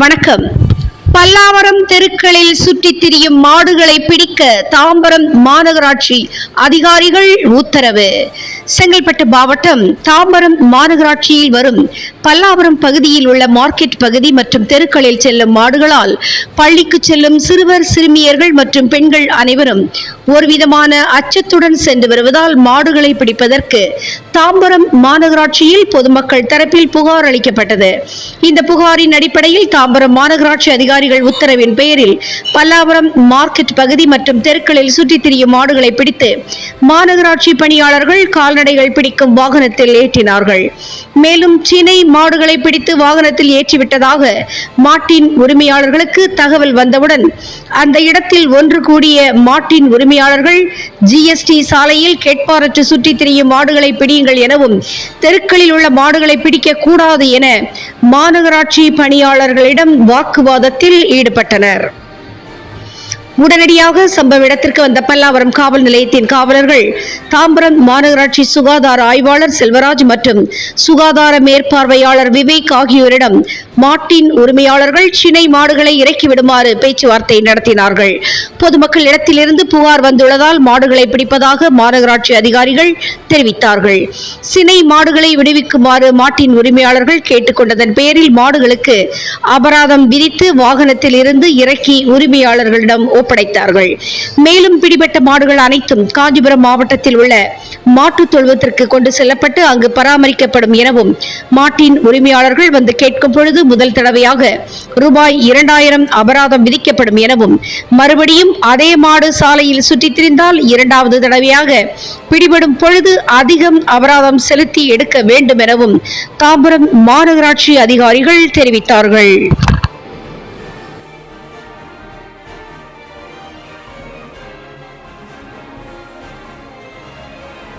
வணக்கம். பல்லாவரம் தெருக்களில் சுற்றித் திரியும் மாடுகளை பிடிக்க தாம்பரம் மாநகராட்சி அதிகாரிகள் உத்தரவு. செங்கல்பட்டு மாவட்டம் தாம்பரம் மாநகராட்சியில் வரும் பல்லாவரம் பகுதியில் உள்ள மார்க்கெட் பகுதி மற்றும் தெருக்களில் செல்லும் மாடுகளால் பள்ளிக்கு செல்லும் சிறுவர் சிறுமியர்கள் மற்றும் பெண்கள் அனைவரும் ஒருவிதமான அச்சத்துடன் சென்று வருவதால் மாடுகளை பிடிப்பதற்கு தாம்பரம் மாநகராட்சியில் பொதுமக்கள் தரப்பில் புகார் அளிக்கப்பட்டது. இந்த புகாரின் அடிப்படையில் தாம்பரம் மாநகராட்சி அதிகாரிகள் உத்தரவின் பெயரில் பல்லாவரம் மார்க்கெட் பகுதி மற்றும் தெருக்களில் சுற்றித் திரியும் மாடுகளை பிடித்து மாநகராட்சி பணியாளர்கள் கால்நடைகள் பிடிக்கும் வாகனத்தில் ஏற்றினார்கள். மேலும் சினை மாடுகளை பிடித்து வாகனத்தில் ஏற்றிவிட்டதாக மாட்டின் உரிமையாளர்களுக்கு தகவல் வந்தவுடன் அந்த இடத்தில் ஒன்று கூடிய மாட்டின் உரிமையாளர்கள் ஜிஎஸ்டி சாலையில் கேட்பாரற்று சுற்றித் திரியும் மாடுகளை பிடியுங்கள் எனவும் தெருக்களில் உள்ள மாடுகளை பிடிக்க கூடாது என மாநகராட்சி பணியாளர்களிடம் வாக்குவாதத்தில் ஈடுபட்டனர். உடனடியாக சம்பவ இடத்திற்கு வந்த பல்லாவரம் காவல் நிலையத்தின் காவலர்கள் தாம்பரம் மாநகராட்சி சுகாதார ஆய்வாளர் செல்வராஜ் மற்றும் சுகாதார மேற்பார்வையாளர் விவேக் ஆகியோரிடம் மாட்டின் உரிமையாளர்கள் சினை மாடுகளை இறக்கிவிடுமாறு பேச்சுவார்த்தை நடத்தினார்கள். பொதுமக்கள் இடத்திலிருந்து புகார் வந்துள்ளதால் மாடுகளை பிடிப்பதாக மாநகராட்சி அதிகாரிகள் தெரிவித்தார்கள். சினை மாடுகளை விடுவிக்குமாறு மாட்டின் உரிமையாளர்கள் கேட்டுக்கொண்டதன் பேரில் மாடுகளுக்கு அபராதம் விதித்து வாகனத்தில் இருந்து இறக்கி உரிமையாளர்களிடம் ஒப்படைத்தார்கள். மேலும் பிடிபட்ட மாடுகள் அனைத்தும் காஞ்சிபுரம் மாவட்டத்தில் உள்ள மாட்டுத் தொழுவத்திற்கு கொண்டு செல்லப்பட்டு அங்கு பராமரிக்கப்படும் எனவும் மாட்டின் உரிமையாளர்கள் வந்து கேட்கும் பொழுது முதல் தடவையாக ரூபாய் இரண்டாயிரம் அபராதம் விதிக்கப்படும் எனவும் மறுபடியும் அதே மாடு சாலையில் சுற்றித் திரிந்தால் இரண்டாவது தடவையாக பிடிபடும் பொழுது அதிகம் அபராதம் செலுத்தி எடுக்க வேண்டும் எனவும் தாம்பரம் மாநகராட்சி அதிகாரிகள் தெரிவித்தார்கள்.